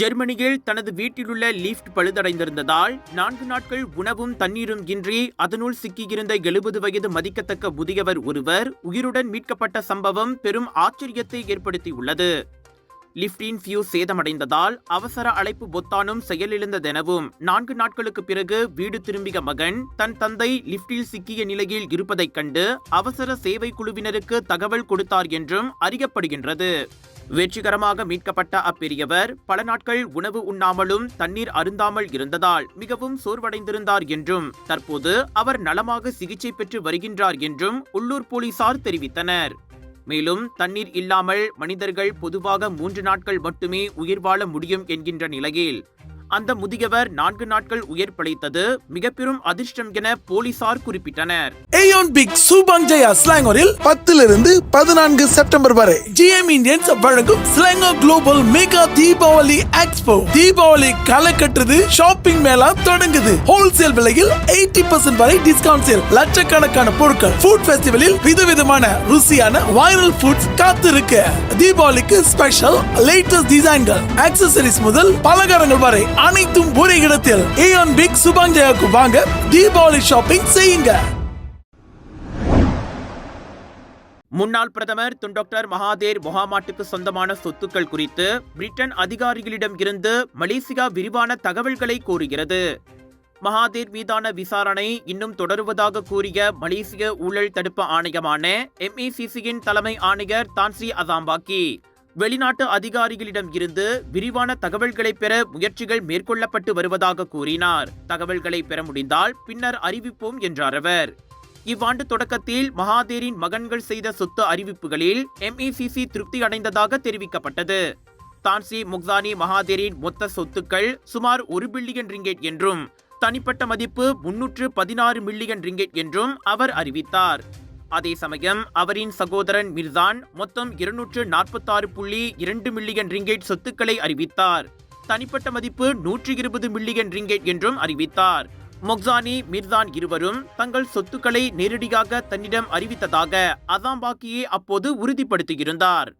ஜெர்மனியில் தனது வீட்டிலுள்ள லிப்ட் பழுதடைந்திருந்ததால் நான்கு நாட்கள் உணவும் தண்ணீரும் இன்றி அதனுள் சிக்கியிருந்த எழுபது வயது மதிக்கத்தக்க முதியவர் ஒருவர் உயிருடன் மீட்கப்பட்ட சம்பவம் பெரும் ஆச்சரியத்தை ஏற்படுத்தியுள்ளது. லிப்டின் ஃபியூஸ் சேதமடைந்ததால் அவசர அழைப்பு பொத்தானும் செயலிழந்ததெனவும் நான்கு நாட்களுக்கு பிறகு வீடு திரும்பிய மகன் தன் தந்தை லிப்டில் சிக்கிய நிலையில் இருப்பதைக் கண்டு அவசர சேவை குழுவினருக்கு தகவல் கொடுத்தார் என்றும் அறியப்படுகின்றது. வெற்றிகரமாக மீட்கப்பட்ட அப்பெரியவர் பல நாட்கள் உணவு உண்ணாமலும் தண்ணீர் அருந்தாமல் இருந்ததால் மிகவும் சோர்வடைந்திருந்தார் என்றும் தற்போது அவர் நலமாக சிகிச்சை பெற்று வருகின்றார் என்றும் உள்ளூர் போலீசார் தெரிவித்தனர். மேலும் தண்ணீர் இல்லாமல் மனிதர்கள் பொதுவாக மூன்று நாட்கள் மட்டுமே உயிர் வாழ முடியும் என்கின்ற நிலையில் அந்த முதியவர் நான்கு நாட்கள் உயிர் பிழைத்தது மிக பெரும் அதிர்ஷ்டம் என போலீசார் குறிப்பிட்டனர். ஏயோன் பிக் சூபாங் ஜெயா ஸ்லாங்கோரில் பத்திலிருந்து பதினான்கு செப்டம்பர் வரை ஜிஎம் இந்தியன்ஸ் வழங்கும் Selangor global mega Deepavali expo Deepavali களை கட்டுறது ஷாப்பிங் மேளா தொடங்குது. ஹோல்சேல் விலையில் எயிட்டி பர்சன்ட் வரை டிஸ்கவுண்ட் சேல் லட்சக்கணக்கான பொருட்கள். ஃபுட் ஃபெஸ்டிவலில் விதவிதமான ருசியான வைரல் ஃபுட்ஸ் காத்திருக்க. தீபாவளிக்கு ஸ்பெஷல் லேட்டஸ்ட் டிசைன்கள் ஆக்சசரிஸ் முதல் பலகாரங்கள் வரை அனைத்தும் ஒரே இடத்தில். ஏஆன் பிக் சுபாங் ஜெயாக்கு வாங்க தீபாவளி ஷாப்பிங் செய்யுங்க. முன்னாள் பிரதமர் துன் டாக்டர் மகாதேர் மொஹாமாட்டுக்கு சொந்தமான சொத்துக்கள் குறித்து பிரிட்டன் அதிகாரிகளிடம் இருந்து மலேசியா விரிவான தகவல்களை கோருகிறது. மகாதேர் மீதான விசாரணை இன்னும் தொடருவதாக கூறிய மலேசிய ஊழல் தடுப்பு ஆணையமான எம்ஏசிசியின் தலைமை ஆணையர் தான்சி அசாம்பாக்கி வெளிநாட்டு அதிகாரிகளிடம் இருந்து விரிவான தகவல்களை பெற முயற்சிகள் மேற்கொள்ளப்பட்டு வருவதாக கூறினார். தகவல்களை பெற முடிந்தால் பின்னர் அறிவிப்போம் என்றார் அவர். இவ்வாண்டு தொடக்கத்தில் மகாதேரின் மகன்கள் செய்த சொத்து அறிவிப்புகளில் எம்ஏசிசி திருப்தி அடைந்ததாக தெரிவிக்கப்பட்டது. தான்சி முக்தானி மகாதேரின் மொத்த சொத்துக்கள் சுமார் ஒரு பில்லியன் ரிங்கெட் என்றும் தனிப்பட்ட மதிப்பு முன்னூற்று பதினாறு மில்லியன் ரிங்கெட் என்றும் அவர் அறிவித்தார். அதே சமயம் அவரின் சகோதரன் மிர்சான் மொத்தம் இருநூற்று நாற்பத்தாறு புள்ளி இரண்டு மில்லியன் ரிங்கேட் சொத்துக்களை அறிவித்தார். தனிப்பட்ட மதிப்பு நூற்றி இருபது மில்லியன் ரிங்கேட் என்றும் அறிவித்தார். மொக்சானி மிர்சான் இருவரும் தங்கள் சொத்துக்களை நேரடியாக தன்னிடம் அறிவித்ததாக அசாம்பாக்கியே அப்போது உறுதிப்படுத்தியிருந்தார்.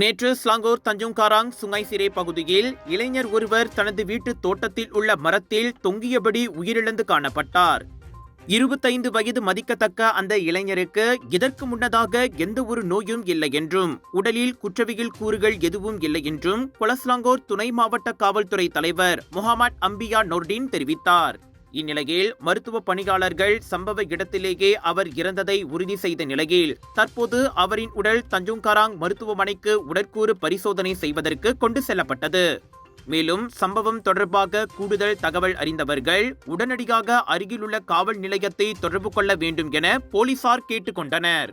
நேற்று ஸ்லாங்கூர் தஞ்சுங்காராங் சுங்கைசிரே பகுதியில் இளைஞர் ஒருவர் தனது வீட்டு தோட்டத்தில் உள்ள மரத்தில் தொங்கியபடி உயிரிழந்து காணப்பட்டார். இருபத்தைந்து வயது மதிக்கத்தக்க அந்த இளைஞருக்கு இதற்கு முன்னதாக எந்த ஒரு நோயும் இல்லை என்றும் உடலில் குற்றவியல் கூறுகள் எதுவும் இல்லை என்றும் கொலஸ்லாங்கோர் துணை மாவட்ட காவல்துறை தலைவர் முகமது அம்பியா நொர்டின் தெரிவித்தார். இந்நிலையில் மருத்துவ பணியாளர்கள் சம்பவ இடத்திலேயே அவர் இறந்ததை உறுதி செய்த நிலையில் தற்போது அவரின் உடல் தஞ்சுங்காராங் மருத்துவமனைக்கு உடற்கூறு பரிசோதனை செய்வதற்கு கொண்டு செல்லப்பட்டது. மேலும் சம்பவம் தொடர்பாக கூடுதல் தகவல் அறிந்தவர்கள் உடனடியாக அருகிலுள்ள காவல் நிலையத்தை தொடர்பு கொள்ள வேண்டும் என போலீசார் கேட்டுக்கொண்டனர்.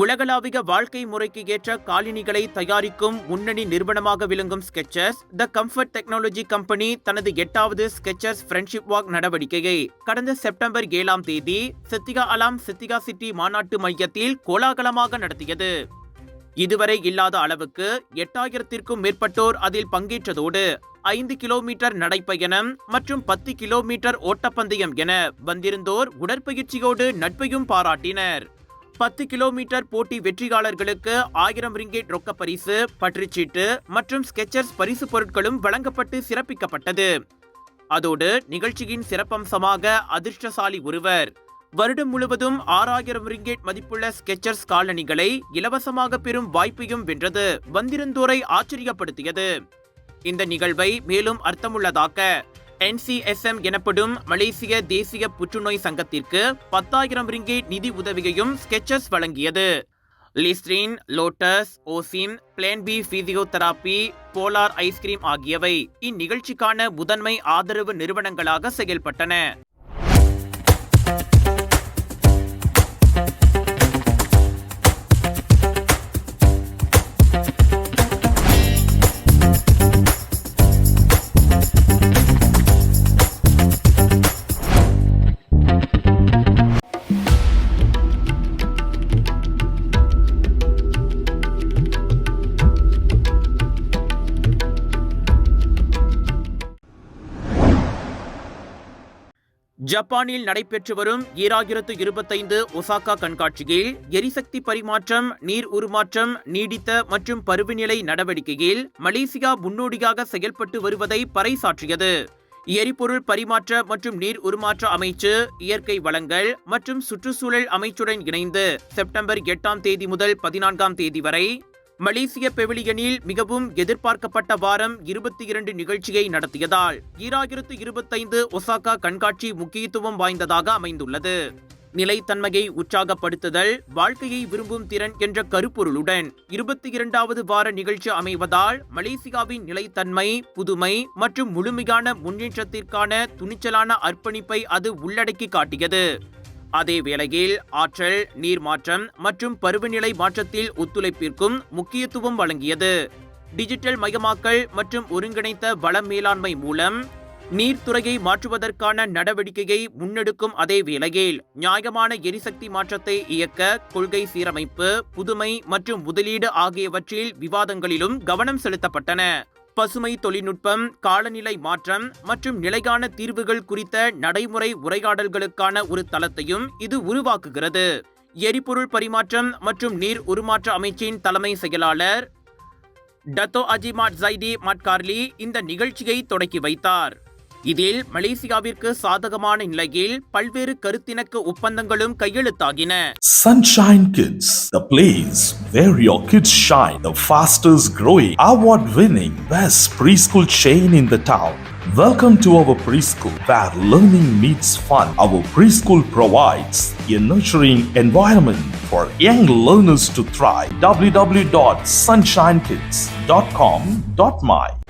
உலகளாவிய வாழ்க்கை முறைக்கு ஏற்ற காலினிகளை தயாரிக்கும் முன்னணி நிறுவனமாக விளங்கும் Skechers the comfort technology company தனது எட்டாவது ஸ்கெச்சர்ஸ் ஃப்ரெண்ட்ஷிப் வாக் நடவடிக்கையை கடந்த செப்டம்பர் ஏழாம் தேதி சித்திகா அலாம் சித்திகா சிட்டி மாநாட்டு மையத்தில் கோலாகலமாக நடத்தியது. இதுவரை இல்லாத அளவுக்கு எட்டாயிரத்திற்கும் மேற்பட்டோர் அதில் பங்கேற்றதோடு ஐந்து கிலோமீட்டர் நடைப்பயணம் மற்றும் பத்து கிலோமீட்டர் ஓட்டப்பந்தயம் என வந்திருந்தோர் உடற்பயிற்சியோடு நட்பையும் பாராட்டினர். பத்து கிலோமீட்டர் போட்டி வெற்றியாளர்களுக்கு ஆயிரம் ரிங்கேட் ரொக்க பரிசு பற்றுச்சீட்டு மற்றும் ஸ்கெச்சர்ஸ் பரிசு பொருட்களும் வழங்கப்பட்டு சிறப்பிக்கப்பட்டது. அதோடு நிகழ்ச்சியின் சிறப்பம்சமாக அதிர்ஷ்டசாலி ஒருவர். வருடம் முழுவதும் ஆறாயிரம் ரிங்கேட் மதிப்புள்ள ஸ்கெச்சர்ஸ் காலணிகளை இலவசமாக பெறும் வாய்ப்பையும் வென்றது வந்திருந்தோரை ஆச்சரியப்படுத்தியது. இந்த நிகழ்வை மேலும் அர்த்தமுள்ளதாக்க என்சிஎஸ்எம் எனப்படும் மலேசிய தேசிய புற்றுநோய் சங்கத்திற்கு பத்தாயிரம் ரிங்கேட் நிதி உதவியையும் ஸ்கெச்சஸ் வழங்கியது. Listerine Lotus OSIM Plan B Polar ice cream ஆகியவை இந்நிகழ்ச்சிக்கான முதன்மை ஆதரவு நிறுவனங்களாக செயல்பட்டன. ஜப்பானில் நடைபெற்று வரும் ஈராயிரத்து இருபத்தைந்து ஒசாகா கண்காட்சியில் எரிசக்தி பரிமாற்றம் நீர் உருமாற்றம் நீடித்த மற்றும் பருவநிலை நடவடிக்கையில் மலேசியா முன்னோடியாக செயல்பட்டு வருவதை பறைசாற்றியது. எரிபொருள் பரிமாற்ற மற்றும் நீர் உருமாற்ற அமைச்சு இயற்கை வளங்கள் மற்றும் சுற்றுச்சூழல் அமைச்சுடன் இணைந்து செப்டம்பர் எட்டாம் தேதி முதல் பதினான்காம் தேதி வரை மலேசிய பெவிலியனில் மிகவும் எதிர்பார்க்கப்பட்ட வாரம் இருபத்தி இரண்டு நிகழ்ச்சியை நடத்தியதால் ஈராயிரத்து இருபத்தைந்து ஒசாகா கண்காட்சி முக்கியத்துவம் வாய்ந்ததாக அமைந்துள்ளது. நிலைத்தன்மையை உற்சாகப்படுத்துதல் வாழ்க்கையை விரும்பும் திறன் என்ற கருப்பொருளுடன் இருபத்தி இரண்டாவது வார நிகழ்ச்சி அமைவதால் மலேசியாவின் நிலைத்தன்மை புதுமை மற்றும் முழுமையான முன்னேற்றத்திற்கான துணிச்சலான அர்ப்பணிப்பை அது உள்ளடக்கி காட்டியது. அதே வேளையில் ஆற்றல் நீர் மாற்றம் மற்றும் பருவநிலை மாற்றத்தில் ஒத்துழைப்பிற்கும் முக்கியத்துவம் வழங்கியது. டிஜிட்டல் மயமாக்கல் மற்றும் ஒருங்கிணைத்த வள மேலாண்மை மூலம் நீர்த்துறையை மாற்றுவதற்கான நடவடிக்கையை முன்னெடுக்கும் அதே வேளையில் நியாயமான எரிசக்தி மாற்றத்தை இயக்க கொள்கை சீரமைப்பு புதுமை மற்றும் முதலீடு ஆகியவற்றில் விவாதங்களிலும் கவனம் செலுத்தப்பட்டன. பசுமை தொழில்நுட்பம் காலநிலை மாற்றம் மற்றும் நிலையான தீர்வுகள் குறித்த நடைமுறை உரையாடல்களுக்கான ஒரு தளத்தையும் இது உருவாக்குகிறது. எரிபொருள் பரிமாற்றம் மற்றும் நீர் உருமாற்ற அமைச்சின் தலைமை செயலாளர் டத்தோ அஜிமாட் ஜைடி மட்கார்லி இந்த நிகழ்ச்சியை தொடக்கி வைத்தார். இதில் மலேசியாவிற்கு சாதகமான நிலையில் பல்வேறு கருத்திணக்க ஒப்பந்தங்களும் கையெழுத்தாகின Sunshine Kids, the place where your kids shine, the fastest growing, award winning, best preschool chain in the town. Welcome to our preschool where learning meets fun. Our preschool provides a nurturing environment for young learners to thrive. www.sunshinekids.com.my